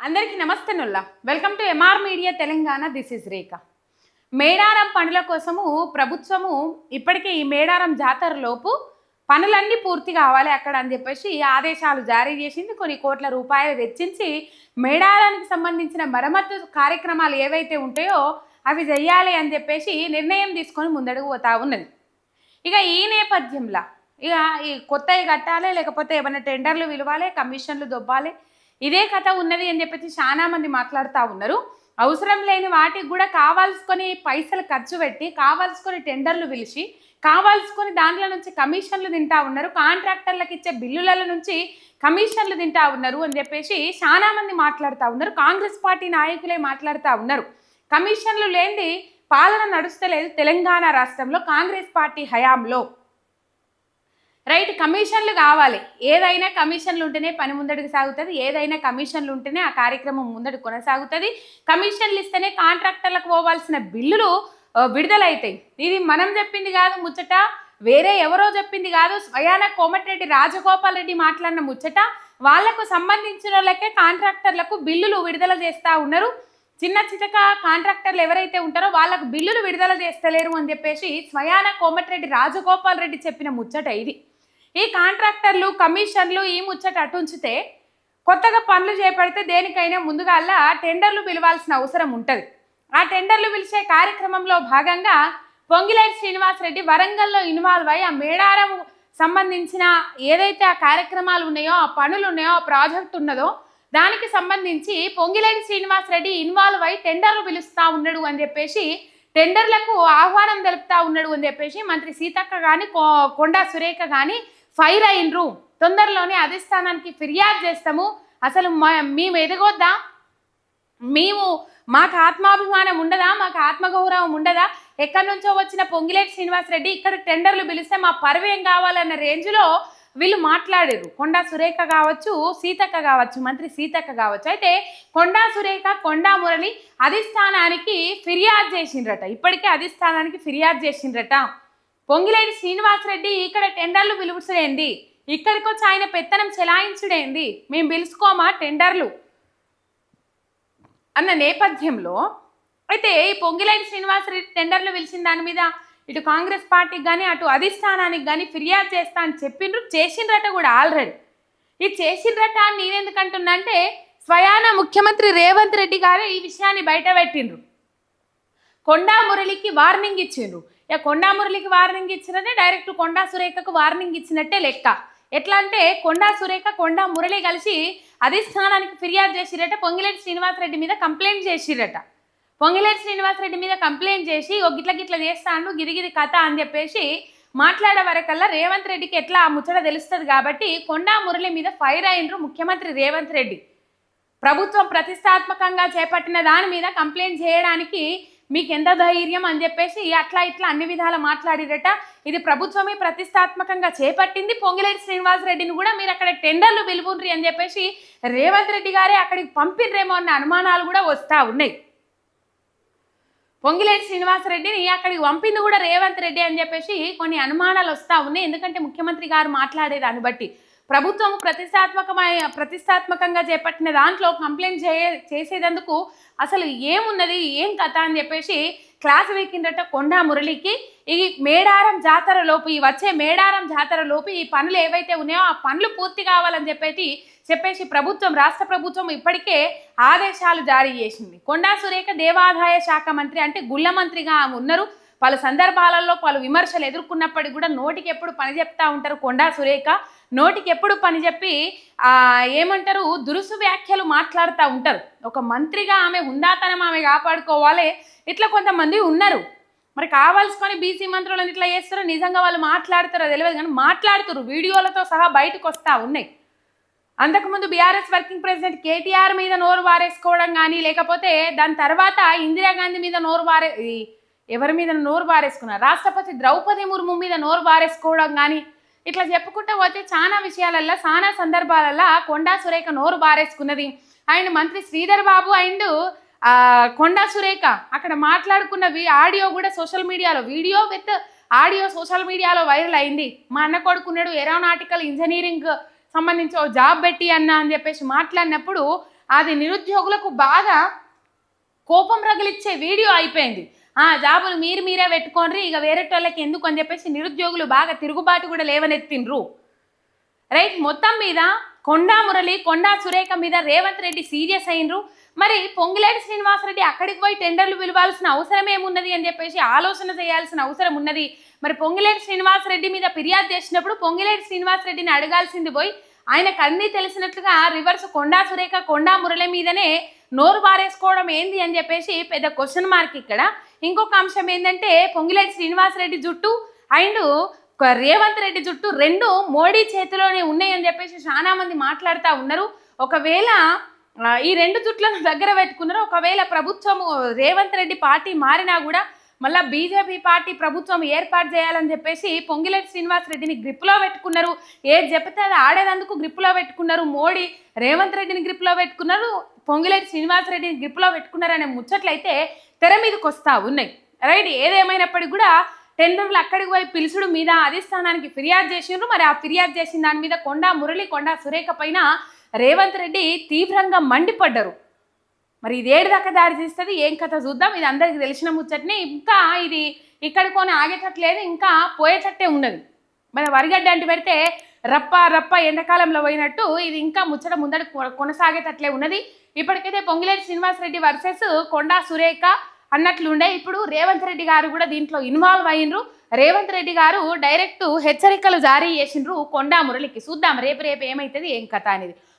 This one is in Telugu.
అందరికీ నమస్తే Nulla. Welcome to MR media Telangana this is Rekha Medaram పనుల కోసము ప్రభుత్వము ఇప్పటికే ఈ మేడారం జాతర లోపు పనులన్నీ పూర్తి కావాలి అక్కడ అని చెప్పేసి ఆదేశాలు జారీ చేసింది. కొన్ని కోట్ల రూపాయలు వెచ్చించి మేడారానికి సంబంధించిన మరమ్మతు కార్యక్రమాలు ఏవైతే ఉంటాయో అవి చేయాలి అని చెప్పేసి నిర్ణయం తీసుకొని ముందడుగు పోతా ఉన్నది. ఇక ఈ నేపథ్యంలో ఇక ఈ కొత్తవి కట్టాలి లేకపోతే ఏమైనా టెండర్లు విలువాలి కమిషన్లు దొబ్బాలి ఇదే కథ ఉన్నది అని చెప్పేసి చాలా మంది మాట్లాడుతూ ఉన్నారు. అవసరం లేని వాటికి కూడా కావాల్సుకొని పైసలు ఖర్చు పెట్టి కావాల్సుకొని టెండర్లు పిలిచి కావాల్సుకొని దాంట్లో నుంచి కమిషన్లు తింటా ఉన్నారు. కాంట్రాక్టర్లకు ఇచ్చే బిల్లుల నుంచి కమిషన్లు తింటా ఉన్నారు అని చెప్పేసి చాలా మంది మాట్లాడుతూ ఉన్నారు. కాంగ్రెస్ పార్టీ నాయకులే మాట్లాడుతూ ఉన్నారు. కమిషన్లు లేనిది పాలన నడుస్తలేదు తెలంగాణ రాష్ట్రంలో కాంగ్రెస్ పార్టీ హయాంలో. రైట్ కమిషన్లు కావాలి. ఏదైనా కమిషన్లు ఉంటేనే పని ముందడుగు సాగుతుంది ఏదైనా కమిషన్లు ఉంటేనే ఆ కార్యక్రమం ముందడు కొనసాగుతుంది. కమిషన్లు ఇస్తేనే కాంట్రాక్టర్లకు పోవాల్సిన బిల్లులు ఆ, విడుదలవుతాయి ఇది మనం చెప్పింది కాదు ముచ్చట వేరే ఎవరో చెప్పింది కాదు. స్వయాన కోమటిరెడ్డి రాజగోపాల్ రెడ్డి మాట్లాడిన ముచ్చట వాళ్ళకు సంబంధించిన వాళ్ళకే కాంట్రాక్టర్లకు బిల్లులు విడుదల చేస్తూ ఉన్నారు. చిన్న చితక కాంట్రాక్టర్లు ఎవరైతే ఉంటారో వాళ్ళకు బిల్లులు విడుదల చేస్తలేరు అని చెప్పేసి స్వయాన కోమటిరెడ్డి రాజగోపాల్ రెడ్డి చెప్పిన ముచ్చట ఇది. ఈ కాంట్రాక్టర్లు కమిషన్లు ఈ ముచ్చట అటుంచితే కొత్తగా పనులు చేపడితే దేనికైనా ముందుగా టెండర్లు పిలవాల్సిన అవసరం ఉంటుంది. ఆ టెండర్లు పిలిచే కార్యక్రమంలో భాగంగా పొంగిలేటి శ్రీనివాసరెడ్డి వరంగల్లో ఇన్వాల్వ్ అయ్యి ఆ మేడారం సంబంధించిన ఏదైతే ఆ కార్యక్రమాలు ఉన్నాయో ఆ పనులు ఉన్నాయో ఆ ప్రాజెక్ట్ ఉన్నదో దానికి సంబంధించి పొంగిలేటి శ్రీనివాసరెడ్డి ఇన్వాల్వ్ అయి టెండర్లు పిలుస్తా ఉన్నాడు అని చెప్పేసి టెండర్లకు ఆహ్వానం తెలుపుతా ఉన్నాడు అని చెప్పేసి మంత్రి సీతక్క కానీ కొండా సురేఖ కానీ ఫైర్ అయినరు. తొందరలోనే అధిష్టానానికి ఫిర్యాదు చేస్తాము. అసలు మ- మేము ఎదగొద్దా? మేము మాకు ఆత్మాభిమానం ఉండదా? మాకు ఆత్మగౌరవం ఉండదా? ఎక్కడి నుంచో వచ్చిన పొంగిలేటి శ్రీనివాసరెడ్డి ఇక్కడ టెండర్లు పిలిస్తే మా పరువేం కావాలన్న రేంజ్లో వీళ్ళు మాట్లాడారు. కొండా సురేఖ కావచ్చు సీతక్క కావచ్చు మంత్రి సీతక్క కావచ్చు. అయితే కొండా సురేఖ కొండా మురళి అధిష్టానానికి ఫిర్యాదు చేసిండ్రట. ఇప్పటికే అధిష్టానానికి ఫిర్యాదు చేసిండ్రట. పొంగిలేటి శ్రీనివాసరెడ్డి ఇక్కడ టెండర్లు పిలుపుడేంది ఇక్కడికి వచ్చి ఆయన పెత్తనం చెలాయించుడేంది? మేము పిలుచుకోమా టెండర్లు? అన్న నేపథ్యంలో అయితే ఈ పొంగిలేటి శ్రీనివాసరెడ్డి టెండర్లు పిలిచిన దాని మీద ఇటు కాంగ్రెస్ పార్టీకి కానీ అటు అధిష్టానానికి కానీ ఫిర్యాదు చేస్తా అని చెప్పిండ్రు. చేసిండ్రట కూడా ఆల్రెడీ. ఇది చేసిండ్రట అని నేనెందుకు అంటే స్వయాన ముఖ్యమంత్రి రేవంత్ రెడ్డి గారే ఈ విషయాన్ని బయట పెట్టిండ్రు కొండా మురళికి వార్నింగ్ ఇచ్చిండ్రు. ఇక కొండా మురళికి వార్నింగ్ ఇచ్చినట్టే డైరెక్ట్ కొండా సురేఖకు వార్నింగ్ ఇచ్చినట్టే లెక్క. ఎట్లా అంటే కొండా సురేఖ కొండా మురళి కలిసి అధిష్టానానికి ఫిర్యాదు చేసిరట పొంగిలేటి శ్రీనివాసరెడ్డి మీద కంప్లైంట్ చేసిరట. పొంగిలేటి శ్రీనివాసరెడ్డి మీద కంప్లైంట్ చేసి ఓ గిట్ల గిట్ల చేస్తాను గిరిగిరి కథ అని చెప్పేసి మాట్లాడే వరకల్లా రేవంత్ రెడ్డికి ఎట్లా ఆ ముచ్చట తెలుస్తుంది కాబట్టి కొండా మురళి మీద ఫైర్ అయినరు ముఖ్యమంత్రి రేవంత్ రెడ్డి. ప్రభుత్వం ప్రతిష్టాత్మకంగా చేపట్టిన దాని మీద కంప్లైంట్ చేయడానికి మీకు ఎంత ధైర్యం అని చెప్పేసి అట్లా ఇట్లా అన్ని విధాల మాట్లాడిరట. ఇది ప్రభుత్వమే ప్రతిష్టాత్మకంగా చేపట్టింది. పొంగిలేటి శ్రీనివాసరెడ్డిని కూడా మీరు అక్కడ టెండర్లు పిలుపుండ్రి అని చెప్పేసి రేవంత్ రెడ్డి గారే అక్కడికి పంపిన్రేమో అన్న అనుమానాలు కూడా వస్తూ ఉన్నాయి. పొంగిలేటి శ్రీనివాసరెడ్డిని అక్కడికి పంపింది కూడా రేవంత్ రెడ్డి అని చెప్పేసి కొన్ని అనుమానాలు వస్తూ ఉన్నాయి. ఎందుకంటే ముఖ్యమంత్రి గారు మాట్లాడేదాన్ని బట్టి. ప్రభుత్వం ప్రతిష్టాత్మకమై ప్రతిష్టాత్మకంగా చేపట్టిన దాంట్లో కంప్లైంట్ చేయ చేసేదందుకు అసలు ఏమున్నది ఏం కథ అని చెప్పేసి క్లాస్ వీకిందట కొండా మురళికి ఈ మేడారం జాతర లోపు ఈ వచ్చే మేడారం జాతర లోపు ఈ పనులు ఏవైతే ఉన్నాయో ఆ పనులు పూర్తి కావాలని చెప్పేసి చెప్పేసి ప్రభుత్వం రాష్ట్ర ప్రభుత్వం ఇప్పటికే ఆదేశాలు జారీ చేసింది. కొండా సురేఖ దేవాదాయ శాఖ మంత్రి అంటే గుళ్ళ మంత్రిగా ఉన్నారు. పలు సందర్భాలలో పలు విమర్శలు ఎదుర్కొన్నప్పటికీ కూడా నోటికి ఎప్పుడు పని చెప్తా ఉంటారు కొండా సురేఖ. నోటికి ఎప్పుడు పని చెప్పి ఏమంటారు దురుసు వ్యాఖ్యలు మాట్లాడుతూ ఉంటారు. ఒక మంత్రిగా ఆమె హుందాతనం ఆమె కాపాడుకోవాలి. ఇట్లా కొంతమంది ఉన్నారు. మరి కావాల్సుకొని బీసీ మంత్రులను ఇట్లా చేస్తారో నిజంగా వాళ్ళు మాట్లాడతారో తెలియదు కానీ మాట్లాడుతారు వీడియోలతో సహా బయటకు వస్తూ ఉన్నాయి. అంతకుముందు బీఆర్ఎస్ వర్కింగ్ ప్రెసిడెంట్ కేటీఆర్ మీద నోరు వారేసుకోవడం కానీ లేకపోతే దాని తర్వాత ఇందిరాగాంధీ మీద నోరు వారే ఈ ఎవరి మీద నోరు బారేసుకున్నారు? రాష్ట్రపతి ద్రౌపది ముర్ము మీద నోరు బారేసుకోవడం కానీ ఇట్లా చెప్పుకుంటూ పోతే చాలా విషయాలల్లో చాలా సందర్భాలల్లో కొండా సురేఖ నోరు బారేసుకున్నది. అండ్ మంత్రి శ్రీధర్ బాబు అండ్ కొండా సురేఖ అక్కడ మాట్లాడుకున్న ఆడియో కూడా సోషల్ మీడియాలో వీడియో విత్ ఆడియో సోషల్ మీడియాలో వైరల్ అయింది. మా అన్న కొడుకున్నాడు ఏరోనాటికల్ ఇంజనీరింగ్ సంబంధించి ఓ జాబ్ పెట్టి అన్న అని చెప్పేసి మాట్లాడినప్పుడు అది నిరుద్యోగులకు బాగా కోపం రగిలిచ్చే వీడియో అయిపోయింది. ఆ జాబులు మీరు మీరే పెట్టుకోండి ఇక వేరేటోళ్ళకి ఎందుకు అని చెప్పేసి నిరుద్యోగులు బాగా తిరుగుబాటు కూడా లేవనెత్తిండ్రు. రైట్ మొత్తం మీద కొండా మురళి కొండా సురేఖ మీద రేవంత్ రెడ్డి సీరియస్ అయినరు. మరి పొంగిలేటి శ్రీనివాసరెడ్డి అక్కడికి పోయి టెండర్లు పిలవాల్సిన అవసరం ఏమున్నది అని చెప్పేసి ఆలోచన చేయాల్సిన అవసరం ఉన్నది. మరి పొంగిలేటి శ్రీనివాసరెడ్డి మీద ఫిర్యాదు చేసినప్పుడు పొంగిలేటి శ్రీనివాసరెడ్డిని అడగాల్సింది పోయి ఆయనకు అన్నీ తెలిసినట్లుగా రివర్స్ కొండా సురేఖ కొండా మురళి మీదనే నోరు బారేసుకోవడం ఏంది అని చెప్పేసి పెద్ద క్వశ్చన్ మార్క్ ఇక్కడ. ఇంకొక అంశం ఏంటంటే పొంగిలేటి శ్రీనివాసరెడ్డి జుట్టు అండ్ రేవంత్ రెడ్డి జుట్టు రెండు మోడీ చేతిలోనే ఉన్నాయని చెప్పేసి చాలా మంది మాట్లాడుతూ ఉన్నారు. ఒకవేళ ఈ రెండు జుట్లను దగ్గర పెట్టుకున్నారు. ఒకవేళ ప్రభుత్వము రేవంత్ రెడ్డి పార్టీ మారినా కూడా మళ్ళీ బీజేపీ పార్టీ ప్రభుత్వం ఏర్పాటు చేయాలని చెప్పేసి పొంగిలేటి శ్రీనివాస్ రెడ్డిని గ్రిప్లో పెట్టుకున్నారు. ఏది చెప్తే అది ఆడేదందుకు గ్రిప్లో పెట్టుకున్నారు. మోడీ రేవంత్ రెడ్డిని గ్రిప్లో పెట్టుకున్నారు. పొంగిలేటి శ్రీనివాస్ రెడ్డిని గ్రిప్లో పెట్టుకున్నారు అనే ముచ్చట్లయితే తెర మీదకి వస్తా ఉన్నాయి. రైట్ ఏదేమైనప్పటికీ కూడా టెండర్లు అక్కడికి పోయి పిలుచుడు మీద అధిష్టానానికి ఫిర్యాదు చేసిండ్రు. మరి ఆ ఫిర్యాదు చేసిన దాని మీద కొండా మురళి కొండా సురేఖ పైన రేవంత్ రెడ్డి తీవ్రంగా మండిపడ్డారు. మరి ఇది ఏడు దాకా దారి తీస్తుంది ఏం కథ చూద్దాం. ఇది అందరికి తెలిసిన ముచ్చట్ని. ఇంకా ఇది ఇక్కడికొని ఆగేటట్టు లేదు ఇంకా పోయేటట్టే ఉన్నది మన వరిగడ్డ అంటే పెడితే రప్ప రప్ప ఎండాకాలంలో పోయినట్టు ఇది ఇంకా ముచ్చట ముందడు కొనసాగేటట్లే ఉన్నది. ఇప్పటికైతే పొంగిలేటి శ్రీనివాసరెడ్డి వర్సెస్ కొండా సురేఖ అన్నట్లుండే ఇప్పుడు రేవంత్ రెడ్డి గారు కూడా దీంట్లో ఇన్వాల్వ్ అయినరు. రేవంత్ రెడ్డి గారు డైరెక్ట్ హెచ్చరికలు జారీ చేసిండ్రు కొండా మురళికి. చూద్దాం రేపు రేపు ఏమవుతుంది ఏం కథ అనేది.